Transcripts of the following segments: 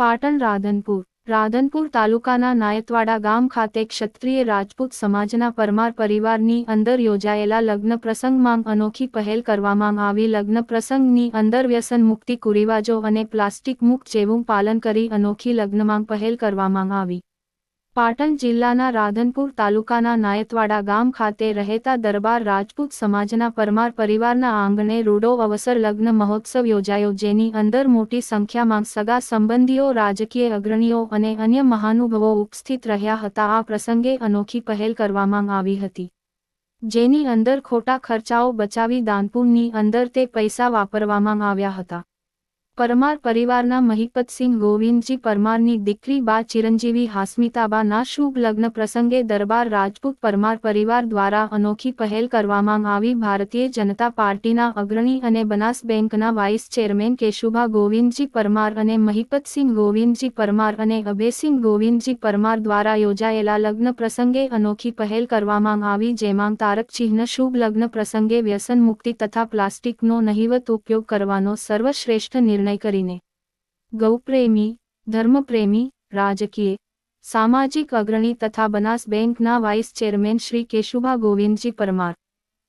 પાટણ રાધનપુર. રાધનપુર તાલુકાના નાયતવાડા ગામ ખાતે ક્ષત્રિય રાજપૂત સમાજના પરમાર પરિવારની અંદર યોજાયેલા લગ્ન પ્રસંગમાં અનોખી પહેલ કરવામાં આવી. લગ્ન પ્રસંગની અંદર વ્યસન મુક્તિ, કુરિવાજો અને પ્લાસ્ટિક મુક્ત જેવું પાલન કરી અનોખી લગ્નમાં પહેલ કરવામાં આવી. પાટણ જિલ્લાના રાધનપુર તાલુકાના નાયતવાડા ગામ ખાતે રહેતા દરબાર રાજપૂત સમાજના પરમાર પરિવારના આંગણે રૂડો અવસર લગ્ન મહોત્સવ યોજાયો, જેની અંદર મોટી સંખ્યામાં સગા સંબંધીઓ, રાજકીય અગ્રણીઓ અને અન્ય મહાનુભવો ઉપસ્થિત રહ્યા હતા. આ પ્રસંગે અનોખી પહેલ કરવામાં આવી હતી, જેની અંદર ખોટા ખર્ચાઓ બચાવી દાનપુરની અંદર તે પૈસા વાપરવામાં આવ્યા હતા. પરમાર પરિવારના મહિપતસિંહ ગોવિંદજી પરમારની દીકરી બા ચિરંજીવી હાસ્મિતાબાના શુભ લગ્ન પ્રસંગે દરબાર રાજપૂત પરમાર પરિવાર દ્વારા અનોખી પહેલ કરવામાં આવી. ભારતીય જનતા પાર્ટીના અગ્રણી અને બનાસ બેંકના વાઇસ ચેરમેન કેશુભા ગોવિંદજી પરમાર અને મહિપતસિંહ ગોવિંદજી પરમાર અને અભયસિંહ ગોવિંદજી પરમાર દ્વારા યોજાયેલા લગ્ન પ્રસંગે અનોખી પહેલ કરવામાં આવી, જેમાં તારક ચિહ્ન શુભ લગ્ન પ્રસંગે વ્યસન મુક્તિ તથા પ્લાસ્ટિકનો નહિવત ઉપયોગ કરવાનો સર્વશ્રેષ્ઠ નિર્ણય કરીને. ગૌપ્રેમી, ધર્મપ્રેમી, રાજકીય, સામાજિક અગ્રણી તથા બનાસ બેંકના વાઇસ ચેરમેન શ્રી કેશુભા ગોવિંદજી પરમાર,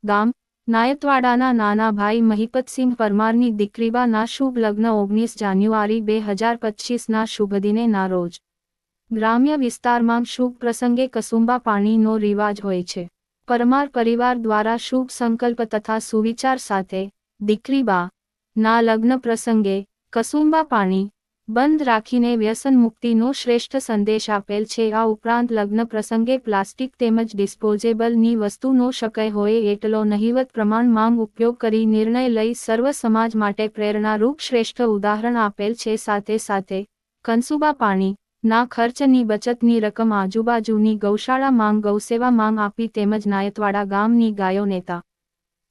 ગામ, નાયતવાડાના નાના ભાઈ મહિપતસિંહ પરમારની દીકરીબાના શુભ લગ્ન ઓગણીસ જાન્યુઆરી બે હજાર પચીસના શુભદિને ના રોજ ગ્રામ્ય વિસ્તારમાં શુભ પ્રસંગે કસુંબા પાણીનો રિવાજ હોય છે. પરમાર પરિવાર દ્વારા શુભ સંકલ્પ તથા સુવિચાર સાથે દીકરીબા ના લગ્ન પ્રસંગે કસુંબા પાણી બંધ રાખીને વ્યસન મુક્તિનો શ્રેષ્ઠ સંદેશ આપેલ છે. આ ઉપરાંત લગ્ન પ્રસંગે પ્લાસ્ટિક તેમજ ડિસ્પોઝેબલની વસ્તુનો શક્ય હોય એટલો નહિવત પ્રમાણમાં ઉપયોગ કરી નિર્ણય લઈ સર્વ સમાજ માટે પ્રેરણારૂપ શ્રેષ્ઠ ઉદાહરણ આપેલ છે. સાથે સાથે કંસુબા પાણી ના ખર્ચની બચતની રકમ આજુબાજુની ગૌશાળા માંગ ગૌસેવા માંગ આપી તેમજ નાયતવાડા ગામની ગાયો નેતા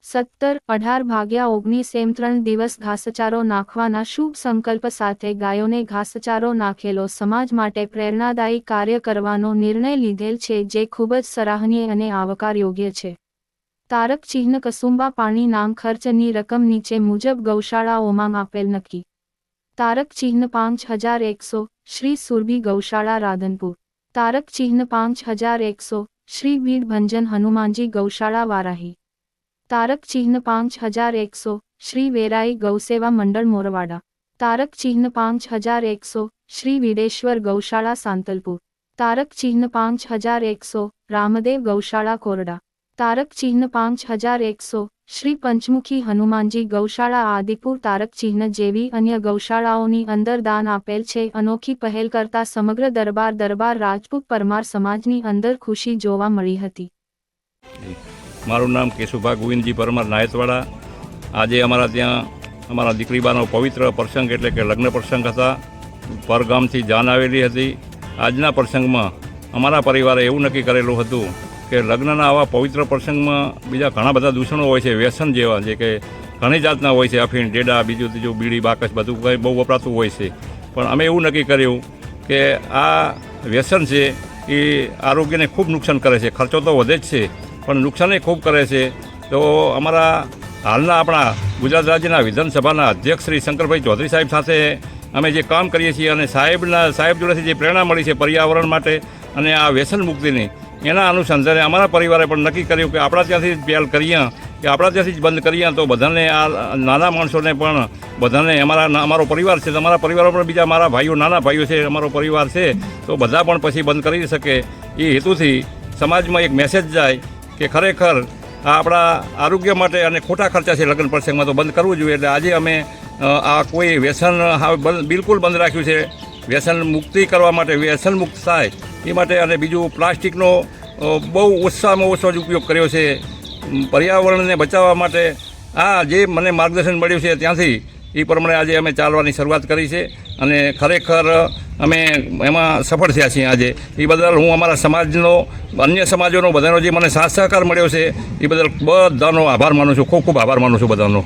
સત્તર અઢાર ભાગ્યા ઓગણીસ એમ ત્રણ દિવસ ઘાસચારો નાખવાના શુભ સંકલ્પ સાથે ગાયોને ઘાસચારો નાખેલો સમાજ માટે પ્રેરણાદાયી કાર્ય કરવાનો નિર્ણય લીધેલ છે જે ખૂબ જ સરાહનીય અને આવકાર યોગ્ય છે. તારક ચિહ્ન કસુંબા પાણી નામ ખર્ચની રકમ નીચે મુજબ ગૌશાળાઓમાં આપેલ નક્કી. તારક ચિહ્ન પાંચ હજાર એકસો, શ્રી સુરભી ગૌશાળા, રાધનપુર. તારક ચિહ્ન પાંચ હજાર એકસો, શ્રી વીર ભંજન હનુમાનજી ગૌશાળા, વારાહી. તારક ચિહ્ન પાંચ હજાર એકસો, શ્રી વેરાઈ ગૌસેવા મંડળ મોરવાડા. તારક ચિહ્ન પાંચ હજાર એકસો, શ્રી વિડેશ્વર ગૌશાળા સાંતલપુર. તારક ચિહ્ન પાંચ હજાર એકસો, રામદેવ ગૌશાળા કોરડા. તારક ચિહ્ન પાંચ હજાર એકસો, શ્રી પંચમુખી હનુમાનજી ગૌશાળા આદિપુર. તારક ચિહ્ન જેવી અન્ય ગૌશાળાઓની અંદર દાન આપેલ છે. અનોખી પહેલ કરતા સમગ્ર દરબાર દરબાર રાજપૂત પરમાર સમાજની અંદર ખુશી જોવા મળી હતી. મારું નામ કેશુભા ગોવિંદજી પરમાર નાયતવાડા. આજે અમારા ત્યાં અમારા દીકરીબાનો પવિત્ર પ્રસંગ એટલે કે લગ્ન પ્રસંગ હતા. પરગામથી જાન આવેલી હતી. આજના પ્રસંગમાં અમારા પરિવારે એવું નક્કી કરેલું હતું કે લગ્નના આવા પવિત્ર પ્રસંગમાં બીજા ઘણા બધા દૂષણો હોય છે, વ્યસન જેવા જે કે ઘણી જાતના હોય છે, અફીણ, ડેડા, બીજું ત્રીજું, બીડી, બાકસ બધું કંઈ બહુ વપરાતું હોય છે. પણ અમે એવું નક્કી કર્યું કે આ વ્યસન છે એ આરોગ્યને ખૂબ નુકસાન કરે છે. ખર્ચો તો વધે જ છે. પણ નુકસાનય ખૂબ કરે છે. તો અમારા હાલના આપણા ગુજરાત રાજ્યના વિધાનસભાના અધ્યક્ષ શ્રી શંકરભાઈ ચૌધરી સાહેબ સાથે અમે જે કામ કરીએ છીએ અને સાહેબના, સાહેબ જોડેથી જે પ્રેરણા મળી છે પર્યાવરણ માટે અને આ વ્યસન મુક્તિની, એના અનુસંધાને અમારા પરિવારે પણ નક્કી કર્યું કે આપણા ત્યાંથી જ પહેલ કરીએ, કે આપણા ત્યાંથી જ બંધ કરીએ તો બધાને આ નાના માણસોને પણ બધાને અમારા અમારો પરિવાર છે, તમારા પરિવારો પણ બીજા મારા ભાઈઓ, નાના ભાઈઓ છે, અમારો પરિવાર છે, તો બધા પણ પછી બંધ કરી શકે. એ હેતુથી સમાજમાં એક મેસેજ જાય કે ખરેખર આ આપણા આરોગ્ય માટે અને ખોટા ખર્ચા છે લગ્ન પ્રસંગમાં તો બંધ કરવું જોઈએ. એટલે આજે અમે આ કોઈ વ્યસન બિલકુલ બંધ રાખ્યું છે. વ્યસન મુક્તિ કરવા માટે વ્યસન મુક્ત થાય એ માટે અને બીજું પ્લાસ્ટિકનો બહુ ઓછામાં ઓછો જ ઉપયોગ કર્યો છે. પર્યાવરણને બચાવવા માટે આ જે મને માર્ગદર્શન મળ્યું છે ત્યાંથી એ પ્રમાણે આજે અમે ચાલવાની શરૂઆત કરી છે. અને ખરેખર અમે એમાં સફળ થયા છીએ આજે. એ બદલ હું અમારા સમાજનો, અન્ય સમાજોનો બધાનો જે મને સાથ સહકાર મળ્યો છે, એ બદલ બધાનો આભાર માનું છું. ખૂબ ખૂબ આભાર માનું છું બધાનો.